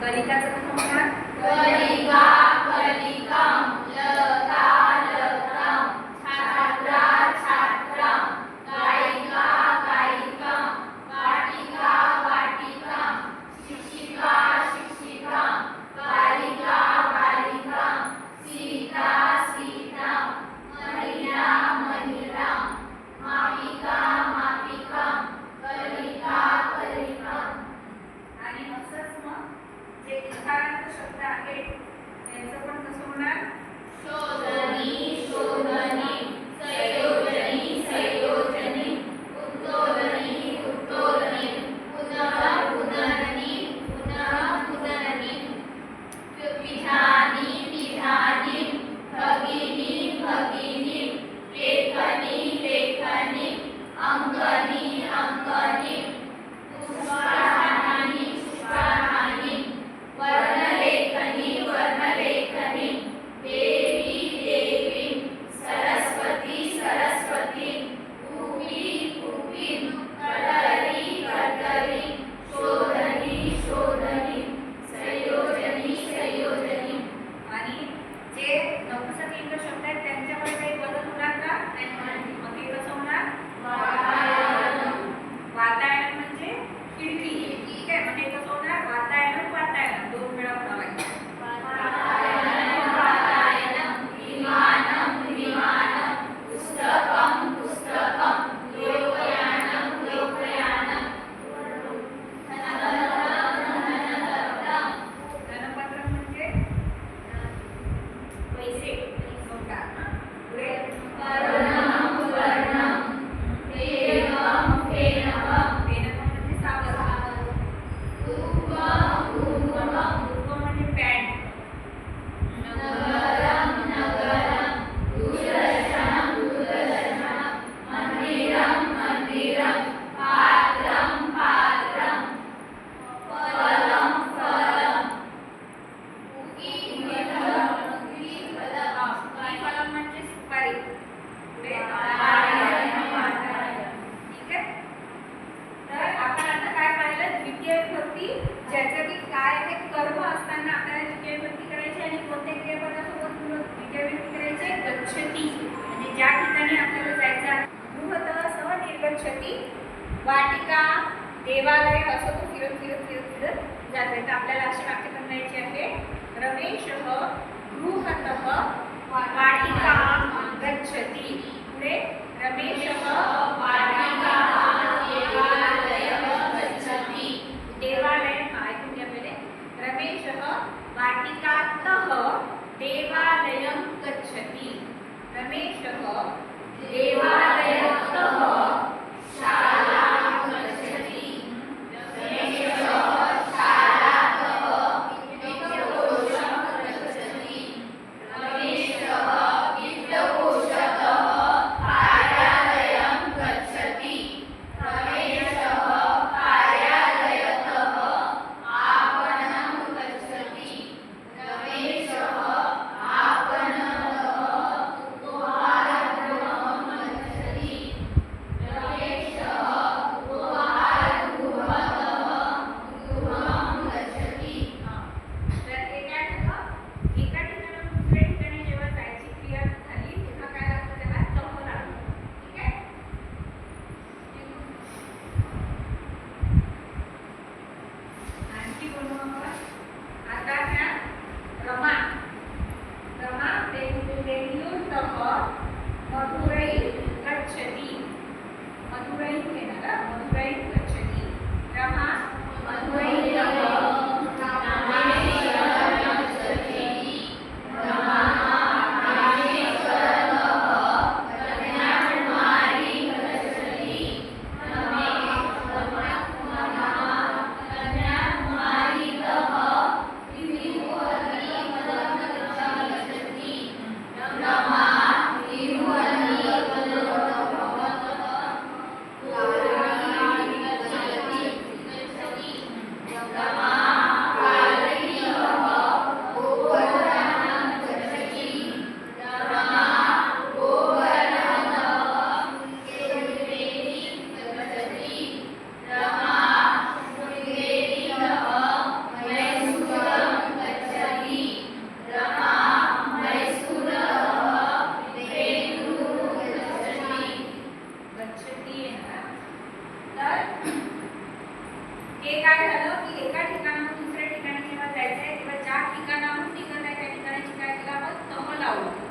berikan satu tempat berikan. वाटिका देवालय असं तो फिरत फिरत फिरत फिरत आहे. तर आपल्याला असे out.